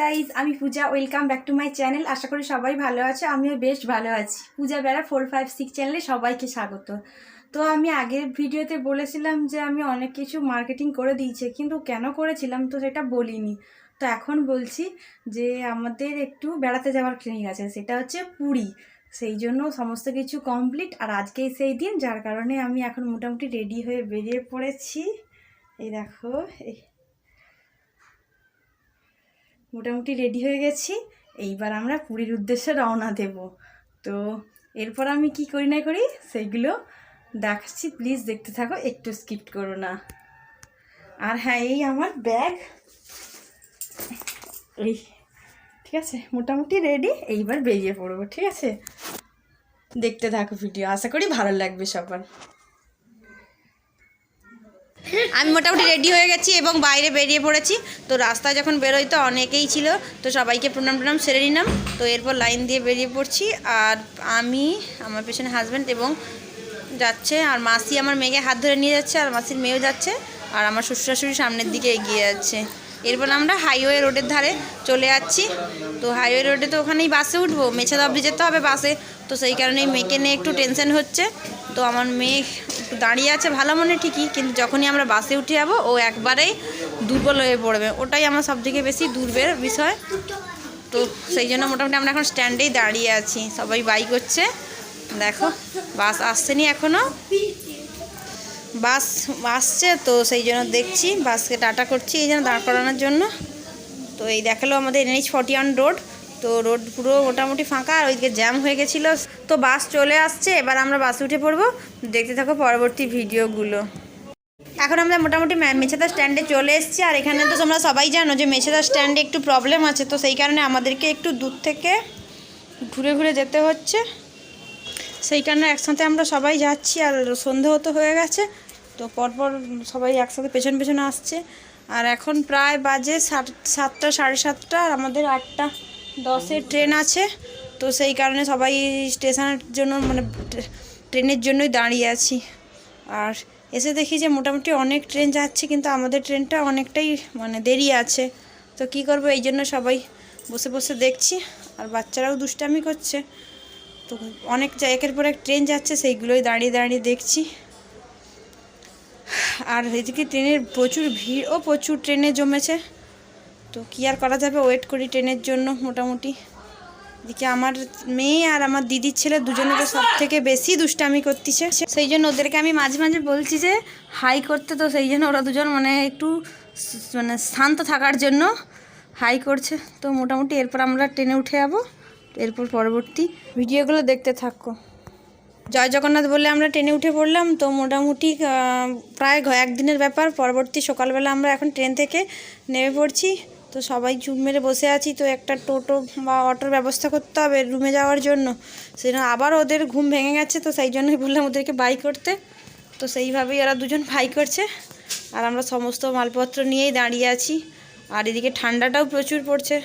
Guys আমি Puja welcome back to my channel আশা করি সবাই ভালো আছে, আমিও বেশ ভালো আছি। পূজা বেড়া ফোর ফাইভ সিক্স চ্যানেলে সবাইকে স্বাগত। তো আমি আগের ভিডিওতে বলেছিলাম যে আমি অনেক কিছু মার্কেটিং করে দিয়েছি, কিন্তু কেন করেছিলাম তো সেটা বলিনি। তো এখন বলছি যে আমাদের একটু বেড়াতে যাওয়ার ক্লিনিক আছে, সেটা হচ্ছে পুরী। সেই জন্য সমস্ত কিছু কমপ্লিট আর আজকেই সেই দিন, যার কারণে আমি এখন মোটামুটি রেডি হয়ে বেরিয়ে পড়েছি। এই দেখো, এই মোটামুটি রেডি হয়ে গেছি। এইবার আমরা পুরীর উদ্দেশ্যে রওনা দেব। তো এরপর আমি কি করি না করি সেইগুলো দেখাচ্ছি। প্লিজ দেখতে থাকো, একটু স্কিপ করো না। আর হ্যাঁ এই আমার ব্যাগ এই, ঠিক আছে? মোটামুটি রেডি এইবার বেরিয়ে পড়ব, ঠিক আছে? দেখতে থাকো ভিডিও আশা করি ভালো লাগবে সবার। আমি মোটামুটি রেডি হয়ে গেছি এবং বাইরে বেরিয়ে পড়েছি। তো রাস্তায় যখন বেরোই তো অনেকেই ছিল। তো সবাইকে প্রণাম প্রণাম, সেরে নিলাম। তো এরপর লাইন দিয়ে বেরিয়ে পড়ছি। আর আমি, আমার পেছনে হাজব্যান্ড এবং যাচ্ছে। আর মাসি আমার মেয়েকে হাত ধরে নিয়ে যাচ্ছে আর মাসির মেয়েও যাচ্ছে। আর আমার শ্বশুর শাশুড়ি সামনের দিকে এগিয়ে যাচ্ছে। এরপর আমরা হাইওয়ে রোডের ধারে চলে যাচ্ছি। তো হাইওয়ে রোডে তো ওখানেই বাসে উঠবো। মেছাদা অবধি যেতে হবে বাসে তো সেই কারণেই মেয়েকে নিয়ে একটু টেনশন হচ্ছে। তো আমার মেয়ে দাঁড়িয়ে আছে ভালো মনে ঠিকই, কিন্তু যখনই আমরা বাসে উঠে যাব, ও একবারেই দুর্বল হয়ে পড়বে। ওটাই আমার সবথেকে বেশি দুর্বের বিষয়। তো সেই জন্য মোটামুটি আমরা এখন স্ট্যান্ডেই দাঁড়িয়ে আছি। সবাই বাই করছে। দেখো, বাস আসছেনি এখনও বাস আসছে, তো সেই জন্য দেখছি, বাসকে টাটা করছি এই জন্য দাঁড় করানোর জন্য। তো এই দেখাল আমাদের এনএইচ ফর্টি ওয়ান রোড তো রোড পুরো মোটামুটি ফাঁকা আর ওইদিকে জ্যাম হয়ে গেছিল। তো বাস চলে আসছে, এবার আমরা বাসে উঠে পড়ব। দেখতে থাকো পরবর্তী ভিডিওগুলো। এখন আমরা মোটামুটি মেছেদা স্ট্যান্ডে চলে এসেছি, আর এখানে তো তোমরা সবাই জানো যে মেছেদা স্ট্যান্ডে একটু প্রবলেম আছে, তো সেই কারণে আমাদেরকে একটু দূর থেকে ঘুরে ঘুরে যেতে হচ্ছে। সেই কারণে একসাথে আমরা সবাই যাচ্ছি, আর সন্ধে হতে হয়ে গেছে, তো পরপর সবাই একসাথে পেছন পেছনে আসছে। আর এখন প্রায় বাজে সাত সাতটা, সাড়ে সাতটা, আর আমাদের আটটা। দশের ট্রেন আছে, তো সেই কারণে সবাই স্টেশনের জন্য মানে ট্রেনের জন্যই দাঁড়িয়ে আছি। আর এসে দেখি যে মোটামুটি অনেক ট্রেন যাচ্ছে, কিন্তু আমাদের ট্রেনটা অনেকটাই মানে দেরি আছে। তো কি করব, এই জন্য সবাই বসে বসে দেখছি, আর বাচ্চারাও দুষ্টামি করছে। তো অনেক একের পর এক ট্রেন যাচ্ছে, সেইগুলোই দাঁড়িয়ে দাঁড়িয়ে দেখছি। আর এদিকে ট্রেনের প্রচুর ভিড়ও প্রচুর ট্রেনে জমেছে। তো কী আর করা যাবে? ওয়েট করি ট্রেনের জন্য মোটামুটি। এদিকে আমার মেয়ে আর আমার দিদির ছেলে দুজনে তো সব থেকে বেশি দুষ্টামি করতেছে। সেই জন্য ওদেরকে আমি মাঝে মাঝে বলছি যে, হাই করতে তো সেই জন্য ওরা দুজন মানে একটু মানে শান্ত থাকার জন্য হাই করছে। তো মোটামুটি এরপর আমরা ট্রেনে উঠে যাব। এরপর পরবর্তী ভিডিওগুলো দেখতে থাকো। জয় জগন্নাথ বলে আমরা ট্রেনে উঠে পড়লাম। তো মোটামুটি প্রায় একদিনের ব্যাপার। পরবর্তী সকালবেলা আমরা এখন ট্রেন থেকে নেমে পড়ছি। তো সবাই চুপ মেরে বসে আছি, তো একটা টোটো বা অটোর ব্যবস্থা করতে হবে রুমে যাওয়ার জন্য। সেই আবার ওদের ঘুম ভেঙে গেছে, তো সেই জন্যই বললাম ওদেরকে বাই করতে। তো সেইভাবেই ওরা দুজন ভাই করছে। আর আমরা সমস্ত মালপত্র নিয়েই দাঁড়িয়ে আছি। আর এদিকে ঠান্ডাটাও প্রচুর পড়ছে।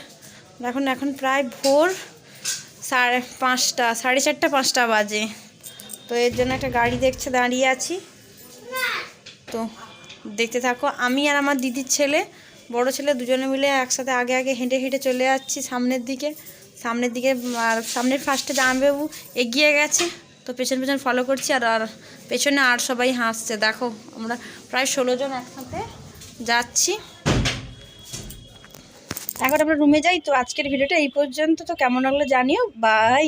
এখন এখন প্রায় ভোর সাড়ে পাঁচটা, সাড়ে চারটা, পাঁচটা বাজে। তো এর জন্য একটা গাড়ি দেখছে, দাঁড়িয়ে আছি। তো দেখতে থাকো, আমি আর আমার দিদির ছেলে বড় ছেলে দুজনে মিলে একসাথে আগে আগে হেঁটে হেঁটে চলে যাচ্ছি সামনের দিকে। সামনের দিকে, আর সামনের ফার্স্টে জামাইবাবু এগিয়ে গেছে, তো পেছন পেছন ফলো করছি আর আর পেছনে আর সবাই হাসছে। দেখো, আমরা প্রায় ষোলো জন একসাথে যাচ্ছি। এখন আমরা রুমে যাই, তো আজকের ভিডিওটা এই পর্যন্ত। তো কেমন লাগল জানিও। বাই